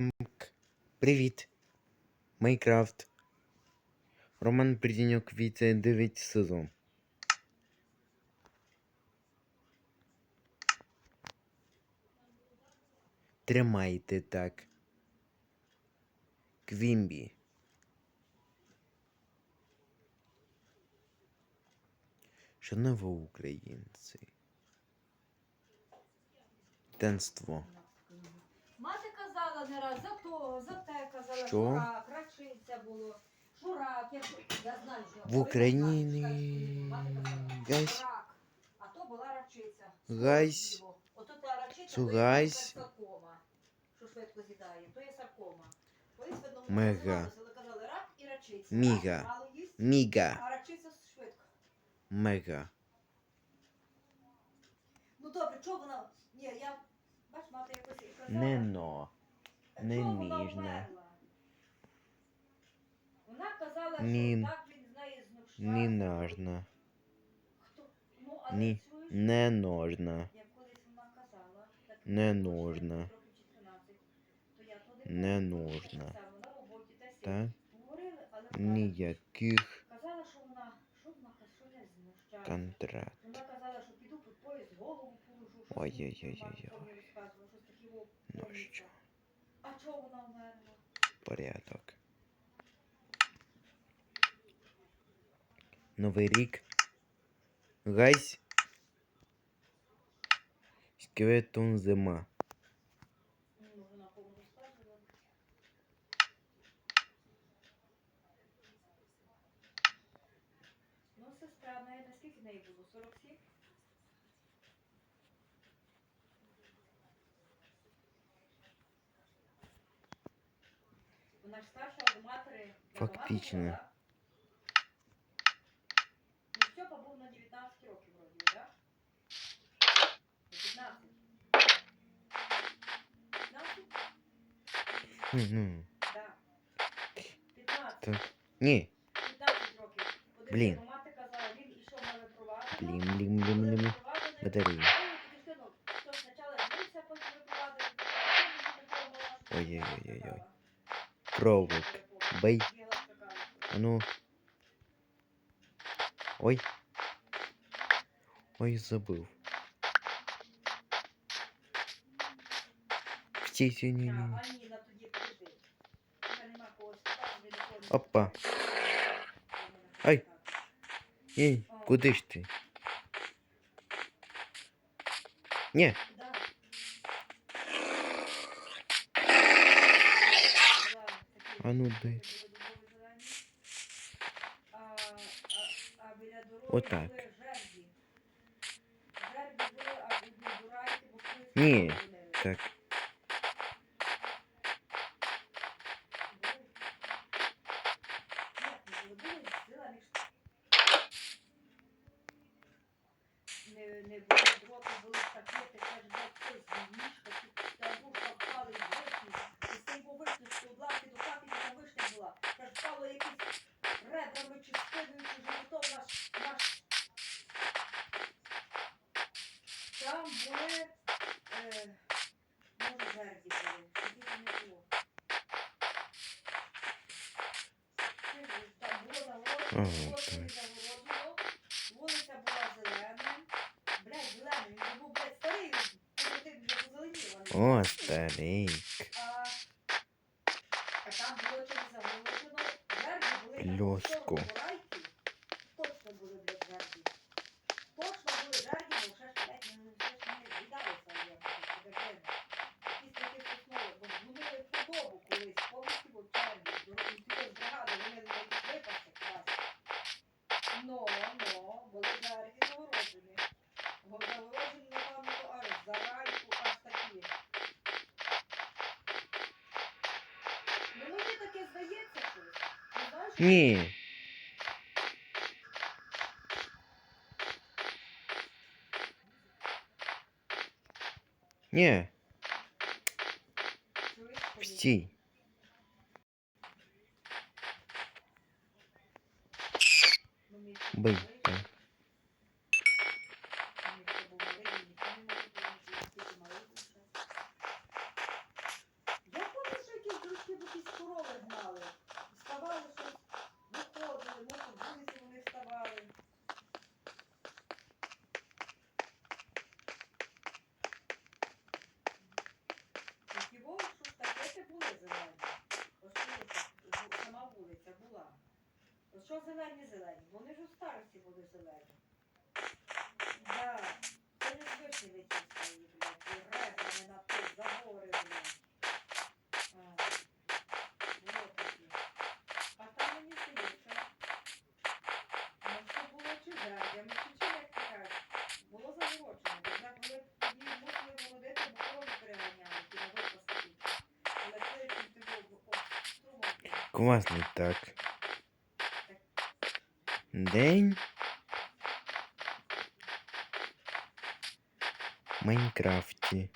Мк. Привіт. Майнкрафт. Роман Придіньок Віце 9 сезон. Тримайте так. Квімбі. Шановні українці. Тенство. Казала за того, за те казала, Що? Рачиця було. Шурак, я, я знаю, що В Україні Мати казала, гайсь. А то була рачиця. Гайсь. Ото та рачиця, то є гайсь. саркома, що швидко з'їдає, то є саркома. Колись в одному Мега. казали рак і рачиця. Міга. Рак Мало їсть, Міга. а рачиця швидко. Мега. Ну добре, чого вона... Ні, я... Бач, мати якось і казала. Не вона ніжна. Вона казала, Ні. що так він з неї знущався. Не нужно. Хто? Ну, але Ні. чуєш, Не нужно. як колись вона казала, так Не було нужно. років чи 13, то я то не нужно. що говорили, але вона Ніяких казала, що вона, що вона казала, що не знущалася. контракт. Вона казала, що піду під поїзд, голову положу, щось Ой-ой-ой-ой-ой. Ну що, А чого вона вмерла? порядок. Новий рік. Гайсь. Скелетон зима. Ну, сестра, наскільки неї було? 47? Фактично. була, да? Ну, Степа був на 19 років вроді, так? Да? 15. 15? Ну, Так. 15. так. Ні. 15 років. Подивись, Блін. бо мати казала, він ішов на випровадження. Блін, блін, блін, блін, блін. Батареї. Ой-ой-ой-ой-ой. Провод. Бей. А ну. Ой. Ой, забыл. Всі ці ні, ні, ні. Опа. Ай. Ей, куди ж ти? Ні. А ну дай. Отак. Ні, Так. Не, не було дропу, були пакети, каже, блядь, хтось з мішка, чи та душка впали з вишні, і з тим вишнички, у лапки до хати, там вишня була. Каже, впало якісь ребрами, чи спиною, чи животом наш, наш. Там були, е, може, жерді були, тоді там не було. Чи ж Там було загороджено, Ага, так. вулиця була зелена. Блядь, зелений, він був, блядь, старий, він вже позеленів. О, старий. А, там було були Льоску. сторону райки. Точно були, блядь, жерді. Точно були жерді, бо ще ж, блядь, не все ж не віддалося, як це подержено. Якісь такі соснові, бо згубили худобу колись, повністю бо черві, дорогі, тільки з бригади, вони на якісь випадки класти. Но, но, були жерді загороджені. Бо загороджені, напевно, аж за райку, аж такі. Ну мені таке здається щось. Ну, знаєш, Ні. Ні, чуєш, коли- стій. Ну, мій Бий. малий, так. мій хто був малий, ніхто не може бути, він тільки малий був ще. Я помню, що що зелені зелені? Вони ж у старості були зелені. Да. Це не з вишні вичистили, блядь, і на той забори, блядь. А. Вот такі. А там мені здається, ну що було чужердями, чи чим, як ти кажеш, було бо вже були тоді мусили молодити, бо корови переганяли, ті на. Але це чим ти був, струмок. Класний так. День. В Майнкрафті.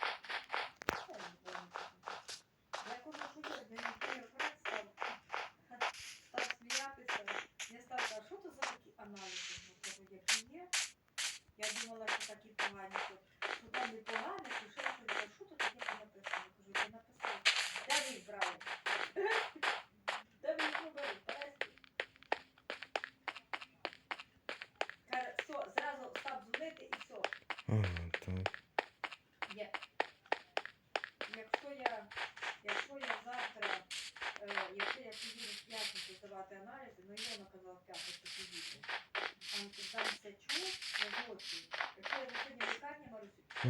Ага, так. Є. Якщо я, якщо я завтра, е, якщо я піду в п'ятницю здавати аналізи, ну Ілона казала в п'ятницю поїду. Там там все чув на злочин. Якщо я сьогодні в лікарні Марусю, то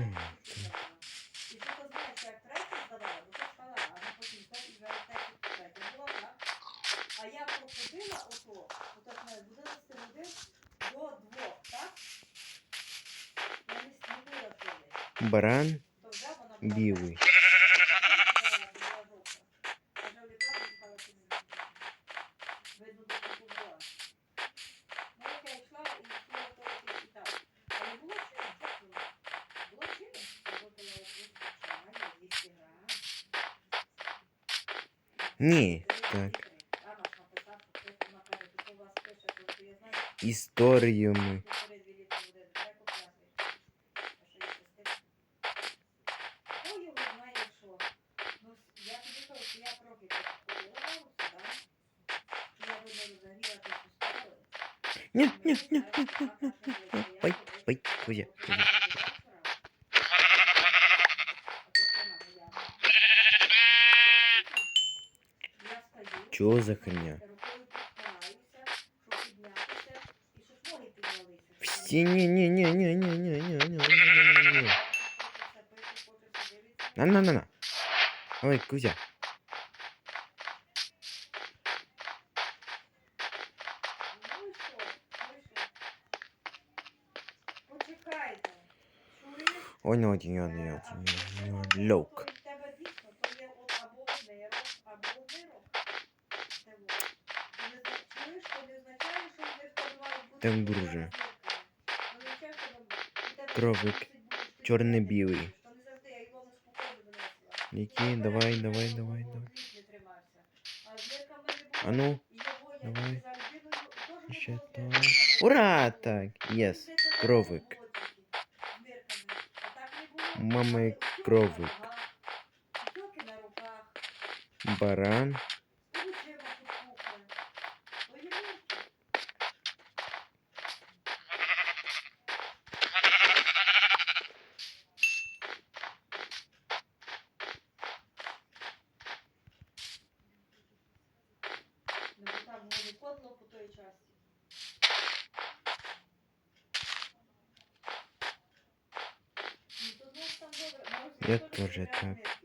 баран білий. Не, так. Історію ми. Ой, ой, Кузя, Кузя. Чого за херня? Всі ні, ні, ні, ні, ні, ні, ні, ні, ні, ні, ні. На, на, на, на. Ой, Кузя. Ой hadi yani ya. Lok. Тем друже. Кровик. чорно білий Які, давай, давай, давай, давай. А ну, давай. Ще так. Ура! Так, єс, кровик. Мама кровик. Баран. Я тоже так.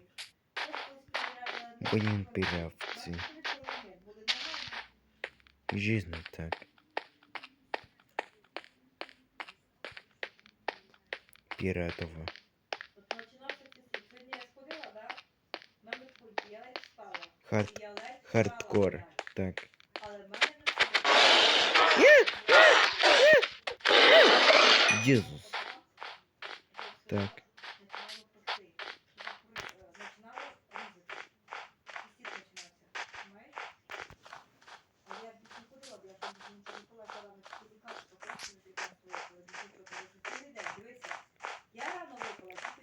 Блин, пірявці. Жизнь так. Піратова. Хард... Хардкор. Так. Иисус. Так.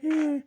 嗯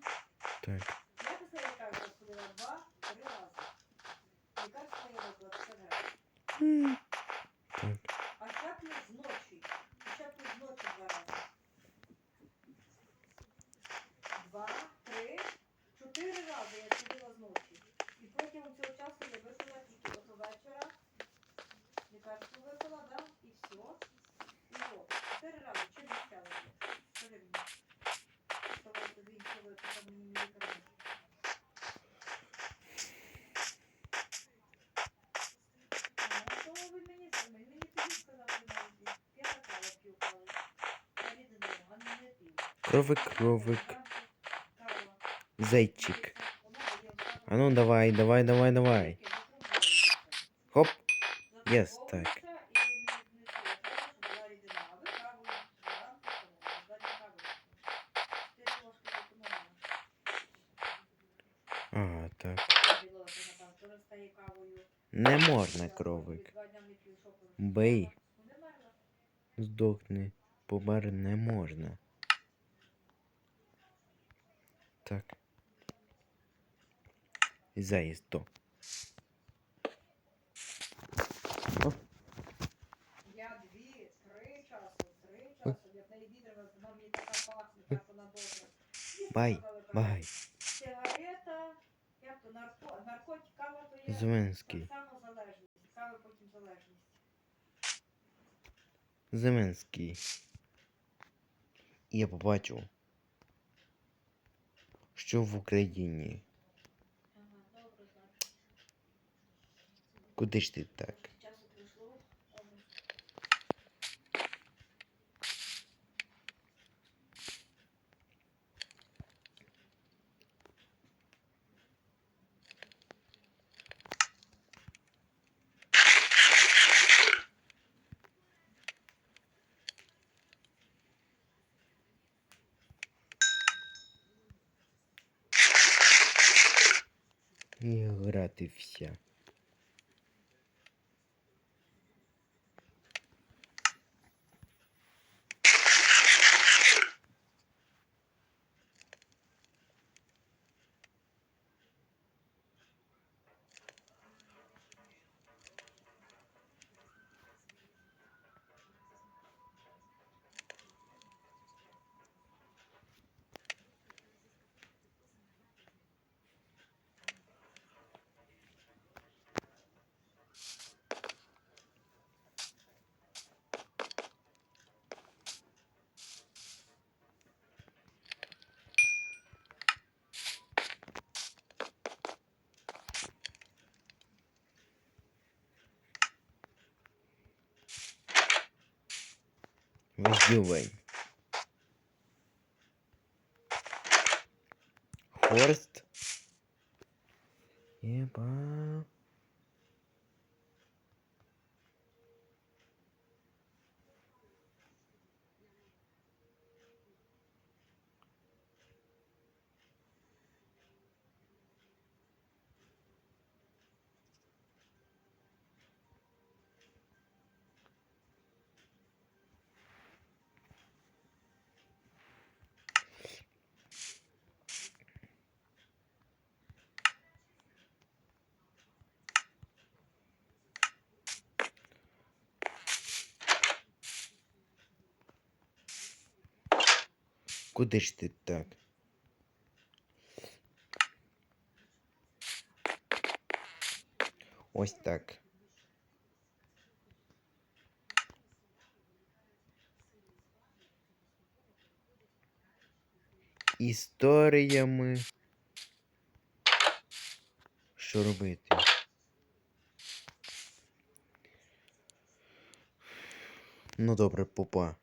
Кровик, кровик, зайчик. А ну давай, давай, давай, давай. Хоп. Єс, так. А, так. Не можна, кровик. Бий. Здохни. Помер не можна. Так. Заїзд. О, Я дві, три часу, три часу, як на відрила, вона мені така пахне, так вона добре. Бай, бай. Сигарета, як то нарко, наркотик, кава то є Зеленський. само залежність. Кава потім залежність. Зеленський. І я побачив, що в Україні. Куди ж ти так? І грати вся. Вождювень. Хорст. Еба. Куди ж ти так? Ось так. Історіями. Що робити? Ну добре, попа.